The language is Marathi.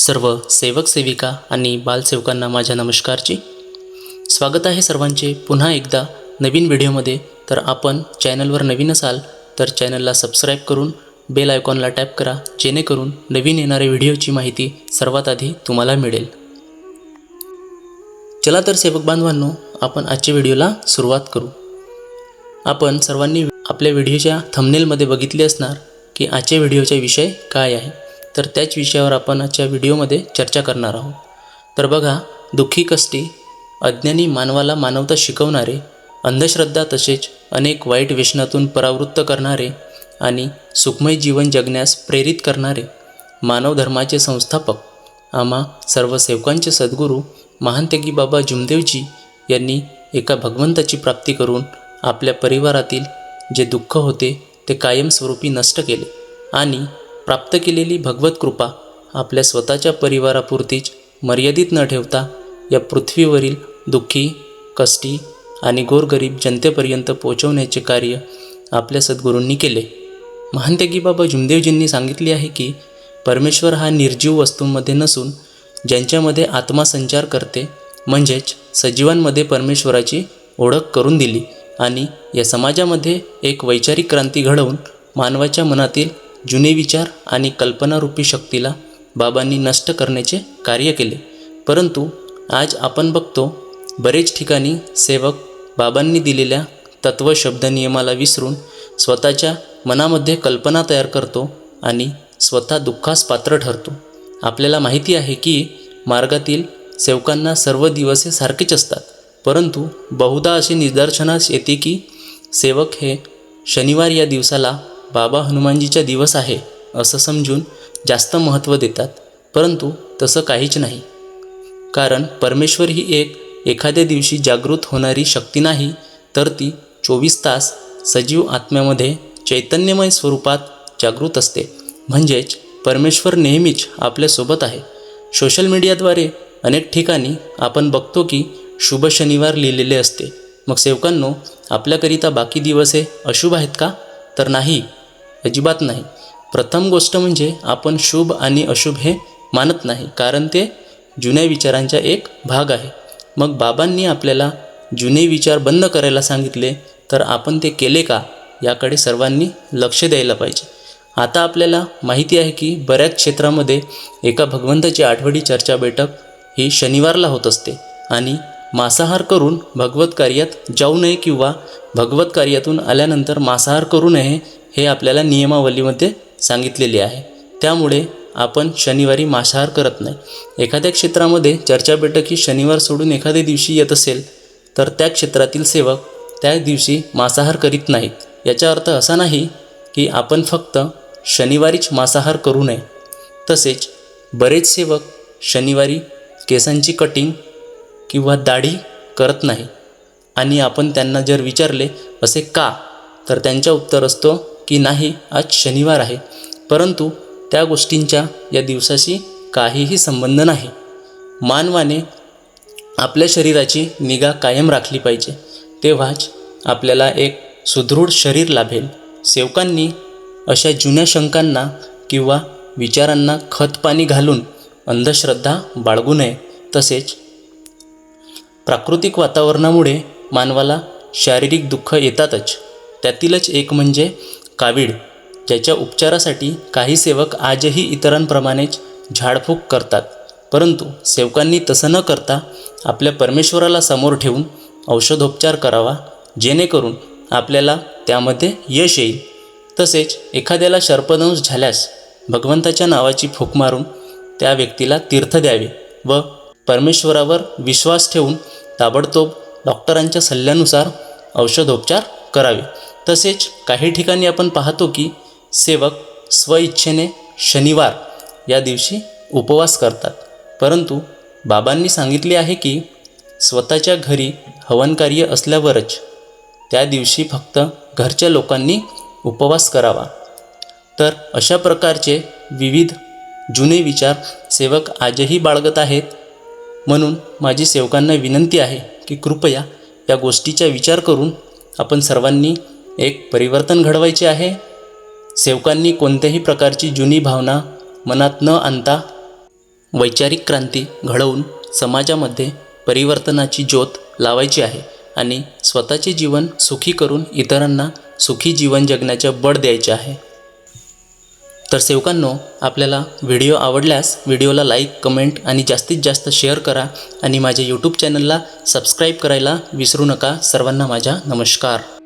सर्व सेवक सेविका आणि बालसेवकांना माझ्या नमस्कारची. स्वागत आहे सर्वांचे पुन्हा एकदा नवीन व्हिडिओमध्ये. तर आपण चॅनलवर नवीन असाल तर चॅनलला सबस्क्राईब करून बेल आयकॉनला टॅप करा जेणेकरून नवीन येणाऱ्या व्हिडिओची माहिती सर्वात आधी तुम्हाला मिळेल. चला तर सेवक बांधवांनो आपण आजच्या व्हिडिओला सुरुवात करू. आपण सर्वांनी आपल्या व्हिडिओच्या थंबनेलमध्ये बघितले असणार की आजच्या व्हिडिओचा विषय काय आहे. तर त्याच विषयावर आपण आजच्या व्हिडिओमध्ये चर्चा करणार आहोत. तर बघा दुःखी कष्टी अज्ञानी मानवाला मानवता शिकवणारे अंधश्रद्धा तसेच अनेक वाईट व्यसनातून परावृत्त करणारे आणि सुखमय जीवन जगण्यास प्रेरित करणारे मानव धर्माचे संस्थापक आम्हा सर्व सेवकांचे सद्गुरू महानत्यागी बाबा जुमदेवजी यांनी एका भगवंताची प्राप्ती करून आपल्या परिवारातील जे दुःख होते ते कायमस्वरूपी नष्ट केले आणि प्राप्त केलेली भगवत कृपा आपल्या स्वतःच्या परिवारापुरतीच मर्यादित न ठेवता या पृथ्वीवरील दुःखी कष्टी आणि गोरगरीब जनतेपर्यंत पोहोचवण्याचे कार्य आपल्या सद्गुरूंनी केले. महानत्यागी बाबा जुमदेवजींनी सांगितले आहे की परमेश्वर हा निर्जीव वस्तूंमध्ये नसून ज्यांच्यामध्ये आत्मा संचार करते म्हणजेच सजीवांमध्ये परमेश्वराची ओळख करून दिली आणि या समाजामध्ये एक वैचारिक क्रांती घडवून मानवाच्या मनातील जुने विचार आणि कल्पनारूपी शक्तीला बाबांनी नष्ट करण्याचे कार्य केले. परंतु आज आपण बघतो बरेच ठिकाणी सेवक बाबांनी दिलेल्या तत्व शब्द नियमाला विसरून स्वतःच्या मनामध्ये कल्पना तयार करतो आणि स्वतः दुःखास पात्र ठरतो. आपल्याला माहिती आहे की मार्गातील सेवकांना सर्व दिवसे सारखेच असतात. परंतु बहुधा असे निदर्शनास येते की सेवक हे शनिवार या दिवसाला बाबा हनुमानजीचा दिवस आहे असं समजून जास्त महत्त्व देतात परंतु तसं काहीच नाही. कारण परमेश्वर ही एक एखाद्या दिवशी जागृत होणारी शक्ती नाही तर ती चोवीस तास सजीव आत्म्यामध्ये चैतन्यमय स्वरूपात जागृत असते. म्हणजेच परमेश्वर नेहमीच आपल्यासोबत आहे. सोशल मीडियाद्वारे अनेक ठिकाणी आपण बघतो की शुभ शनिवार लिहिलेले असते. मग सेवकांनो आपल्याकरिता बाकी दिवस हे अशुभ आहेत का? तर नाही. अजिबात नाही. प्रथम गोष्ट म्हणजे आपण शुभ आणि अशुभ हे मानत नाही कारण ते जुन्या विचारांचा एक भाग आहे. मग बाबांनी आपल्याला जुने विचार बंद करायला सांगितले तर आपण ते केले का? याकडे सर्वांनी लक्ष द्यायला पाहिजे. आता आपल्याला माहिती आहे की बऱ्याच क्षेत्रामध्ये एका भगवंताची आठवडी चर्चा बैठक ही शनिवारला होत असते आणि मांसाहार करून भगवत कार्यात जाऊ नये किंवा भगवत कार्यातून आल्यानंतर मांसाहार करू नये हे आपल्याला नियमावलीमध्ये सांगितलेले आहे. त्यामुळे आपण शनिवारी मांसाहार करत नाही. एखाद्या क्षेत्रामध्ये चर्चा बैठक ही शनिवार सोडून एखाद्या दिवशी येत असेल तर त्या क्षेत्रातील सेवक त्या दिवशी मांसाहार करीत नाहीत. याचा अर्थ असा नाही की आपण फक्त शनिवारीच मांसाहार करू नये. तसेच बरेच सेवक शनिवारी केसांची कटिंग किंवा दाढी करत नाही. आणि आपण त्यांना जर विचारले असे का? तर त्यांचा उत्तर असतो की नाही आज शनिवार आहे. परंतु त्या गोष्टींच्या या दिवसाशी काहीही संबंध नाही. मानवाने आपल्या शरीराची निगा कायम राखली पाहिजे. तेव्हाच आपल्याला एक सुदृढ शरीर लाभेल. सेवकांनी अशा जुन्या शंकांना किंवा विचारांना खतपाणी घालून अंधश्रद्धा बाळगू नये. तसेच प्राकृतिक वातावरणामुळे मानवाला शारीरिक दुःख येतातच. त्यातीलच एक म्हणजे कावीड ज्याच्या उपचारासाठी काही सेवक आजही इतरांप्रमाणेच झाडफूक करतात. परंतु सेवकांनी तसं न करता आपल्या परमेश्वराला समोर ठेवून औषधोपचार करावा जेणेकरून आपल्याला त्यामध्ये यश येईल. तसेच एखाद्याला सर्पदंश झाल्यास भगवंताच्या नावाची फूक मारून त्या व्यक्तीला तीर्थ द्यावे व परमेश्वरावर विश्वास ठेवून ताबडतोब डॉक्टरांच्या सल्ल्यानुसार औषधोपचार करावे. तसेच काही ठिकाणी आपण पाहतो की सेवक स्वइच्छेने शनिवार या दिवशी उपवास करतात. परंतु बाबांनी सांगितले आहे की स्वतःच्या घरी हवनकार्य असल्यावरच त्या दिवशी फक्त घरच्या लोकांनी उपवास करावा. तर अशा प्रकारचे विविध जुने विचार सेवक आजही बाळगत आहेत. म्हणून माझी सेवकांना विनंती आहे की कृपया या गोष्टीचा विचार करून आपण सर्वांनी एक परिवर्तन घडवायचे आहे. सेवकांनी कोणत्याही प्रकारची जुनी भावना मनात न आणता वैचारिक क्रांती घडवून समाजामध्ये परिवर्तनाची ज्योत लावायची आहे आणि स्वतःचे जीवन सुखी करून इतरांना सुखी जीवन जगण्याचे बळ द्यायचे आहे. तर सेवकांनो आपल्याला व्हिडिओ आवडल्यास व्हिडिओला लाईक कमेंट आणि जास्तीत जास्त शेअर करा आणि माझ्या यूट्यूब चॅनलला सबस्क्राईब करायला विसरू नका. सर्वांना माझा नमस्कार.